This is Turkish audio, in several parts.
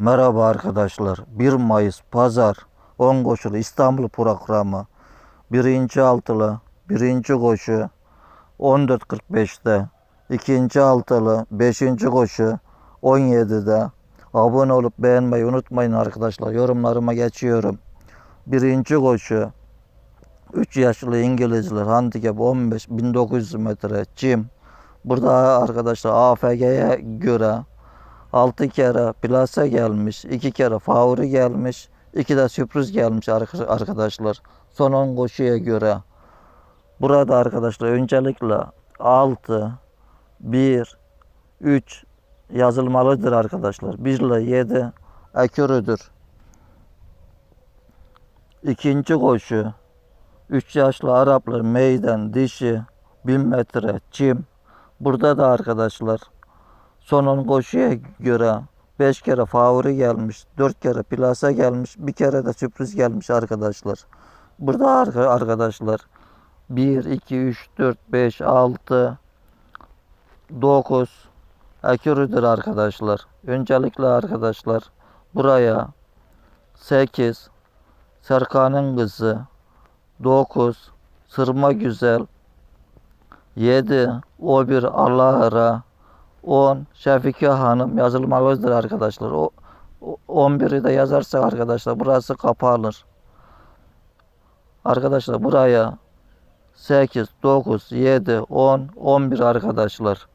Merhaba arkadaşlar. 1 Mayıs Pazar 10 koşulu İstanbul programı. Birinci altılı, birinci koşu 14.45'te. ikinci altılı, beşinci koşu 17'de. Abone olup beğenmeyi unutmayın arkadaşlar. Yorumlarıma geçiyorum. Birinci koşu 3 yaşlı İngilizler handikap 15 1900 metre çim. Burada arkadaşlar AFG'ye göre 6 kere plase gelmiş, 2 kere favori gelmiş, 2 de sürpriz gelmiş arka- arkadaşlar. Son 10 koşuya göre. Burada arkadaşlar öncelikle 6, 1, 3 yazılmalıdır arkadaşlar. 1 ile 7 ekürüdür. İkinci koşu 3 yaşlı Araplar meydan dişi 1000 metre çim. Burada da arkadaşlar son 10 koşuya göre 5 kere favori gelmiş, 4 kere plasa gelmiş, bir kere de sürpriz gelmiş arkadaşlar. Burada arka- arkadaşlar 1, 2, 3, 4, 5, 6, 9 ekürüdür arkadaşlar. Öncelikle arkadaşlar buraya 8 Serkan'ın kızı 9 Sırma Güzel 7 O bir Allah'ıra 10 Şefike Hanım yazılmalıdır arkadaşlar. O o- 11'i de yazarsak arkadaşlar burası kapanır. Arkadaşlar buraya 8, 9, 7, 10, 11 arkadaşlar.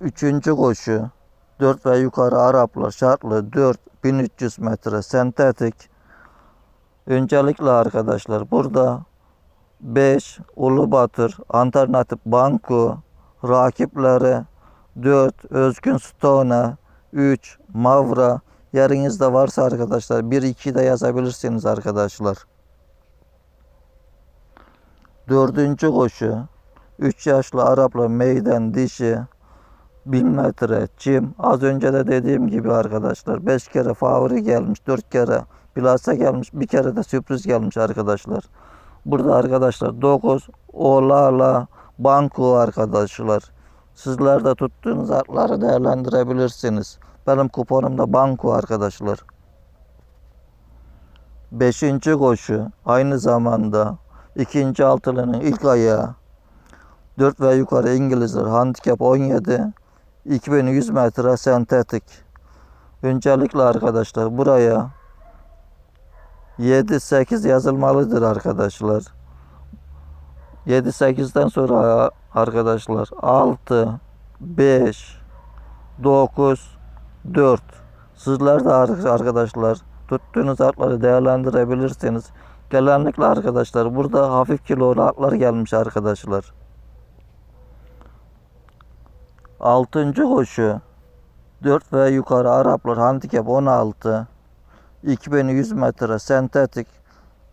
Üçüncü koşu 4 ve yukarı Araplar şartlı 4 1300 metre sentetik. Öncelikle arkadaşlar burada 5 Ulubatır alternatif banko rakipleri 4 Özgün Stone 3 Mavra yerinizde varsa arkadaşlar 1 2 de yazabilirsiniz arkadaşlar. Dördüncü koşu 3 yaşlı Arapla meydan dişi 1000 metre çim. Az önce de dediğim gibi arkadaşlar 5 kere favori gelmiş 4 kere plase gelmiş bir kere de sürpriz gelmiş arkadaşlar. Burada arkadaşlar 9 Olala Banko arkadaşlar. Sizler de tuttuğunuz atları değerlendirebilirsiniz. Benim kuponumda Banko arkadaşlar. Beşinci koşu aynı zamanda ikinci altılının ilk ayağı 4 ve yukarı İngilizler handikap 17 2100 metre sentetik. Öncelikle arkadaşlar buraya 7-8 yazılmalıdır arkadaşlar. 7-8'den sonra arkadaşlar 6, 5, 9, 4. Sizler de ar- arkadaşlar tuttuğunuz atları değerlendirebilirsiniz. Genellikle arkadaşlar burada hafif kilolu atlar gelmiş arkadaşlar. Altıncı koşu 4 ve yukarı Araplar handikap 16 2100 metre sentetik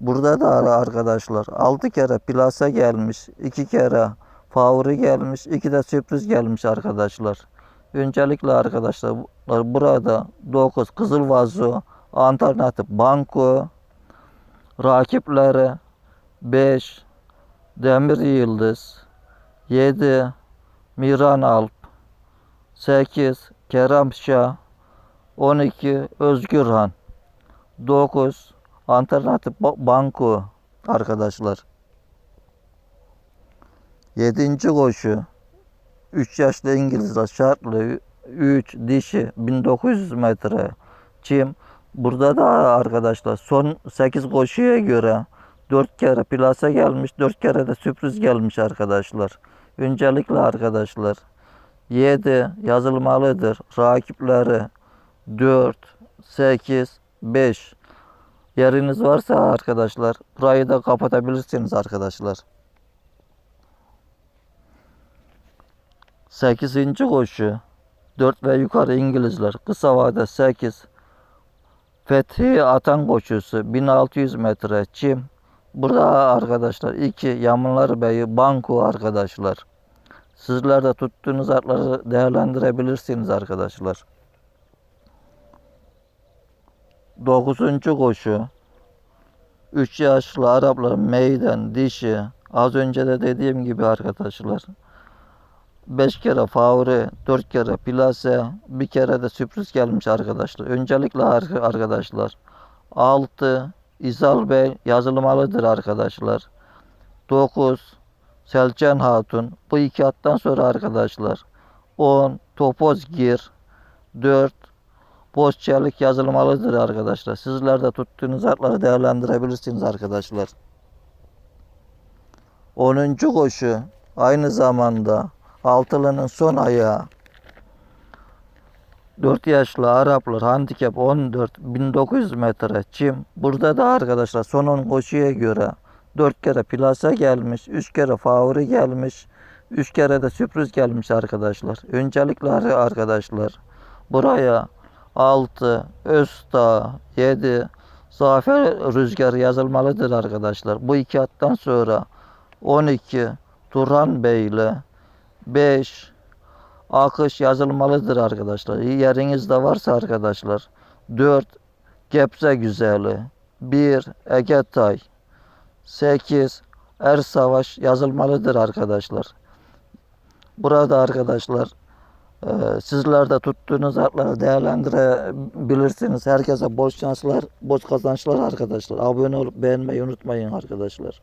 burada da ara- arkadaşlar 6 kere plase gelmiş 2 kere favori gelmiş 2 de sürpriz gelmiş arkadaşlar. Öncelikle arkadaşlar bu- burada 9 Kızıl Vazo alternatif banko rakipleri 5 Demir Yıldız 7 Miran Alp 8 Kerem Şah 12 Özgürhan 9 alternatif ba- banko arkadaşlar. 7. koşu 3 yaşlı İngilizler şartlı 3 dişi 1900 metre çim. Burada da arkadaşlar son 8 koşuya göre 4 kere plase gelmiş 4 kere de sürpriz gelmiş arkadaşlar. Öncelikle arkadaşlar 7 yazılmalıdır. Rakipleri 4, 8, 5. Yeriniz varsa arkadaşlar burayı da kapatabilirsiniz arkadaşlar. 8. koşu 4 ve yukarı İngilizler kısa vade 8 Fethi Atan koşusu 1600 metre çim. Burada arkadaşlar 2 Yamınlar Bey'i banko arkadaşlar. Sizler de tuttuğunuz atları değerlendirebilirsiniz arkadaşlar. 9. koşu 3 yaşlı Araplar meydan dişi az önce de dediğim gibi arkadaşlar 5 kere favori, 4 kere plase, bir kere de sürpriz gelmiş arkadaşlar. Öncelikle ar- arkadaşlar 6 İzal Bey yazılmalıdır arkadaşlar. 9 Selcan Hatun. Bu iki attan sonra arkadaşlar 10 Topoz Gir 4 Boz Çelik yazılmalıdır arkadaşlar. Sizler de tuttuğunuz atları değerlendirebilirsiniz arkadaşlar. 10. koşu aynı zamanda altılının son ayağı 4 yaşlı Araplar handikap 14 1900 metre çim. Burada da arkadaşlar son 10 koşuya göre 4 kere plasa gelmiş, 3 kere favori gelmiş, 3 kere de sürpriz gelmiş arkadaşlar. Öncelikle ar- arkadaşlar buraya 6, Özta, 7, Zafer Rüzgar yazılmalıdır arkadaşlar. Bu iki attan sonra 12 Turhan Bey ile 5 Akış yazılmalıdır arkadaşlar. Yerinizde varsa arkadaşlar 4 Gebze Güzeli 1 Egetay 8 Er Savaş yazılmalıdır arkadaşlar. Burada arkadaşlar sizler de tuttuğunuz atları değerlendirebilirsiniz. Herkese bol şanslar, bol kazançlar arkadaşlar. Abone olup beğenmeyi unutmayın arkadaşlar.